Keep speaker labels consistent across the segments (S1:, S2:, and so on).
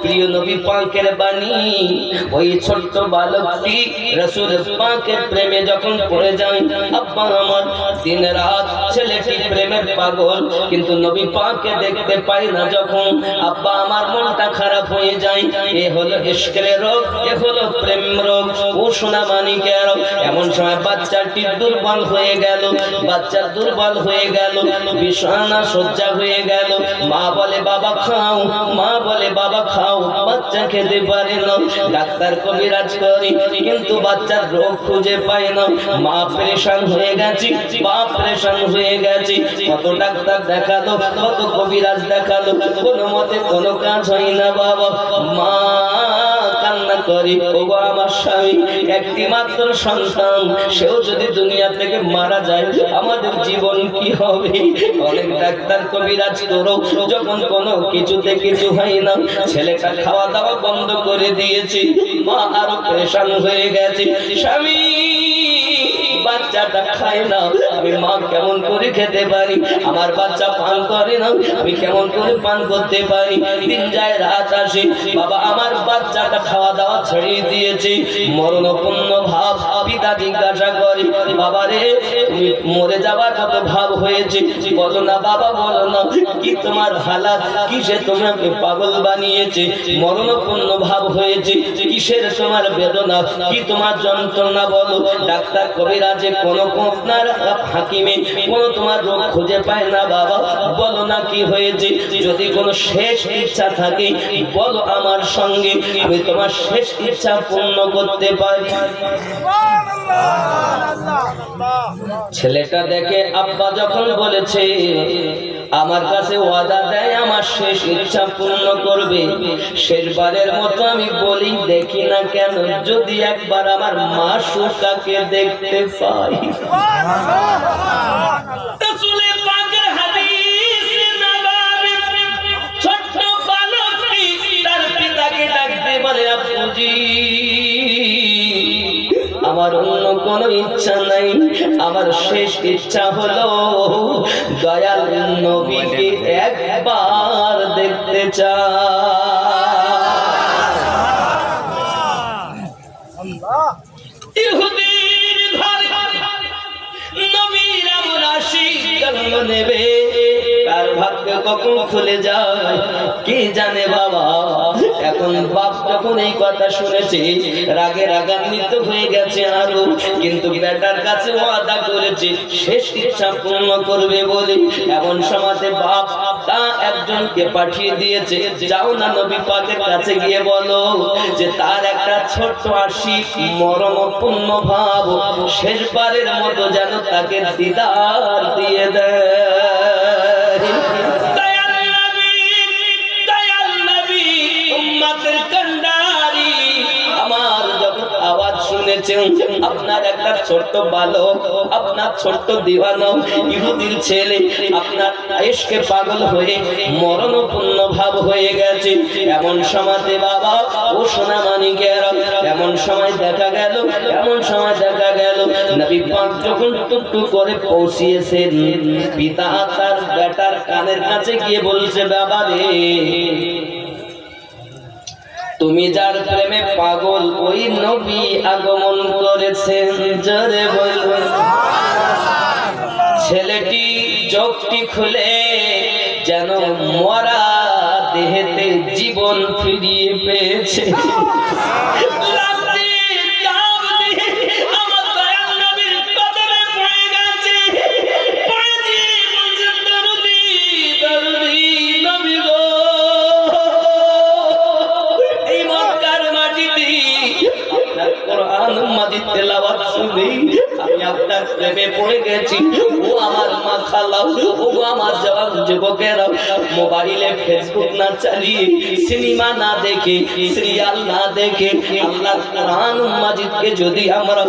S1: প্রিয় নবী পাকের বাণী ওই ছোট্ট বালকটি রসুল পাকের প্রেমে যখন পড়ে যায় আব্বা আমার, দিন রাত ছেলেটি প্রেমের পাগল, কিন্তু নবী পাকে দেখতে পাই না যখন। আব্বা আমার মনটা খারাপ হয়ে যায়, এ হলো ইশকের রোগ, এ হলো প্রেম রোগ। ও সোনা মানিকের এমন সময় বাচ্চাটি দুর্বল হয়ে গেল, বাচ্চা দুর্বল হয়ে গেল, বিছানা সজ্জা হয়ে গেল। মা বলে, বাবা, খাও। মা বলে, বাবা, খাও। বাচ্চা খেতে পারে না ডাক্তার কবিরাজ করে, কিন্তু বাচ্চার রোগ খুঁজে পায় না। মা প্রেশান হয়ে গেছে বাপ প্রেশান হয়ে গেছে। কত ডাক্তার দেখাল, কত কবিরাজ দেখাল। কোনো মতে কোনো কাজ হয় না বাবা। মা করি। ওগো আমার স্বামী একটি মাত্র সন্তান, সেও যদি দুনিয়া থেকে মারা যায়, আমাদের জীবন কি হবে? অনেক ডাক্তার কবিরাজ করো, যখন কোনো কিছুতে কিছু হয় না, ছেলেটা খাওয়া দাওয়া বন্ধ করে দিয়েছি। মা আরও পেশান হয়ে গেছে। স্বামী! বাচ্চাটা খায় না, আমি মা কেমন করে খেতে পারি? আমার বাচ্চা পান করে না, আমি কেমন করে পান করতে পারি? দিন যায়, রাত আসে, বাবা আমার বাচ্চাটা খাওয়া দাওয়া দিয়েছে। মরণপূর্ণ ভাব পিতা জিজ্ঞাসা করে, বাবা রে মরে ভাব হয়েছে? বলো না, বাবা, বলো না, কি তোমার হালাত কিসে তোমাকে পাগল বানিয়েছে? মরণপূর্ণ ভাব হয়েছে, কিসের তোমার বেদনা? কি তোমার যন্ত্রণা বলো? ডাক্তার কবিরাজে কোন আপনার হাকিমে কোন তোমার রোগ খুঁজে পায় না বাবা। বলো না কি হয়েছে? যদি কোনো শেষ ইচ্ছা থাকে, বলো আমার সঙ্গে। আমি তোমার শেষ ইচ্ছা পূর্ণ করতে পারি। ছেলেটা দেখে আব্বা যখন বলেছে, আমার কাছে ওয়াদা দেয়, আমার শেষ ইচ্ছা পূর্ণ করবে। শেষবারের মতো আমি বলি, দেখি না কেন, যদি একবার আমার মা সুকাকে দেখতে পাই আমার অন্য কোনো ইচ্ছা নাই। আমার শেষ ইচ্ছা হলো দয়াল নবীকে একবার দেখতে চাই। কখন খুলে যায়? কি জানে বাবা? এখন বাপ যখন এই কথা শুনেছে, রাগে রাগান্বিত হয়ে গেছে আরও। কিন্তু বেটার কাছে ওয়াদা করেছে, শেষ ইচ্ছা পূর্ণ করবে বলে। এমন সমাজে বাপ তা একজনকে পাঠিয়ে দিয়েছে, যাও না নবী পাকের কাছে গিয়ে বলো যে তার একটা ছোট্ট আশিক মরণপূর্ণ ভাব শেষবারের মতো যেন তাকে দিদার দিয়ে দেয়। আপনার একটা ছোট্ট বালক, আপনার ছোট্ট দিওয়ানো ইহুদির ছেলে, আপনার আয়েশকে পাগল হয়ে মরণপূর্ণ ভাব হয়ে গেছে। এমন সমাজে বাবা, ও সোনা মানিকের, এমন সময় দেখা গেল, এমন সময় দেখা গেল, নবী পাক যখন টুকটুক করে পৌঁছিয়েছেন, পিতা তার বেটার কানের কাছে গিয়ে বলছে, বাবা রে তুমি যার প্রেমে পাগল, ওই নবী আগমন করেছেন। জোরে ছেলেটি চোখটি খুলে, যেন মরা দেহেতে জীবন ফিরিয়ে পেয়েছে। আমার যুবকেরা, মোবাইলে ফেসবুক না চালিয়ে, সিনেমা না দেখে, সিরিয়াল না দেখে যদি আমরা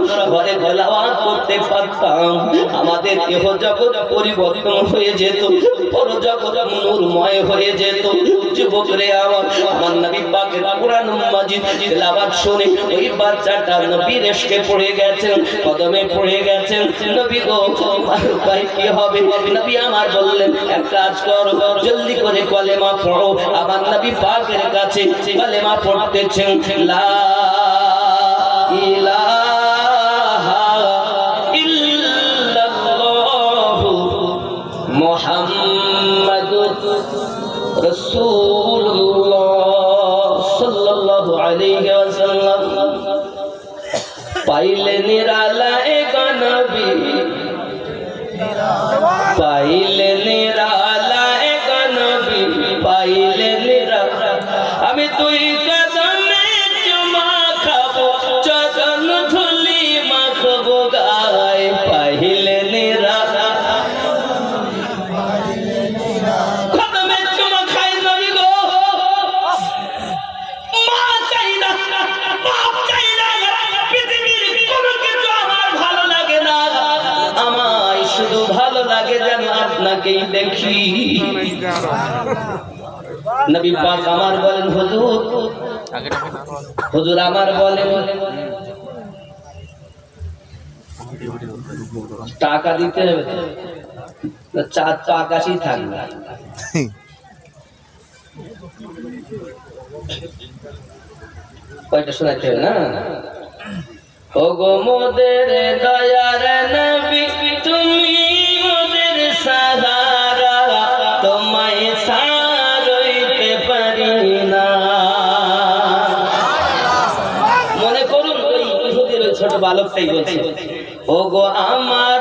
S1: করতে পারতাম, আমাদের দেহ জগৎ পরিবর্তন হয়ে যেত, পর জগৎ নূরময় হয়ে যেত। যুবক রে আমার নবী পাকের মাজিদ শুনে ওই বাচ্চাটা নবীর পড়ে গেছেন, কদমে পড়ে গেছেন। নবী গো কি হবে? নবী আমার বললেন, এক কাজ করো, জলদি করে কলেমা পড়ো। আবার নবী পাকের কাছে কলেমা পড়তেছেন, লা ইলাহা ইল্লাল্লাহু মুহাম্মাদুর রাসূলুল্লাহ সাল্লাল্লাহু আলাইহি ওয়াসাল্লাম। পাইলে নিরালা এ গনবী পাইলে নিরালা এ নবী পাইলে নিরালা। আমি তুই আপনাকেই দেখি। নবী পাক আমার বলেন, হুজুর হুজুর আমার বলেন, টাকা দিতে হবে চার তো আকাশই থাকবে। কয়টা শোনাতে হবে না? ও গো মোদের দয়ার নবী, তুমি বালকটাই বলছে ও গো আমার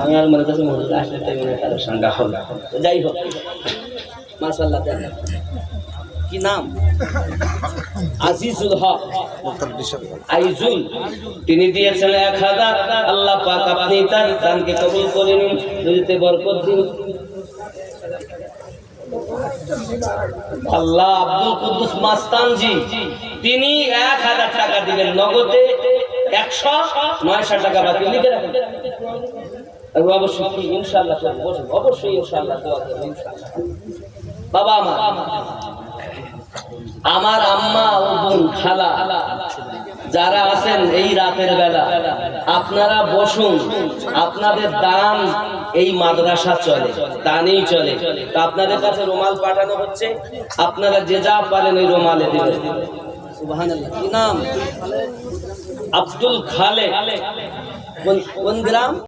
S1: আমি আর মনে করছি মনে হবে যাই হোক, মাশাআল্লাহ দেখেন। কি নাম? আজিজুল হক। আইজুল, তিনি দিয়েছেন এক হাজার। আল্লাহ পাক আপনি তার দানকে কবুল করে নিন দুইতে বরকত দিন। আল্লাহ আব্দুল কুদ্দুস মাস্তানজি, তিনি এক হাজার টাকা দিবেন নগদে। আমার আম্মা ও বোন খালা, যারা আছেন এই রাতের বেলা, আপনারা বসুন। আপনাদের দান এই মাদ্রাসা চলে, দানেই চলে। তো আপনাদের কাছে রুমাল পাঠানো হচ্ছে, আপনারা যে যা পারেন ওই রুমালে দিবেন। আব্দুল খালে কোন কোন গ্রাম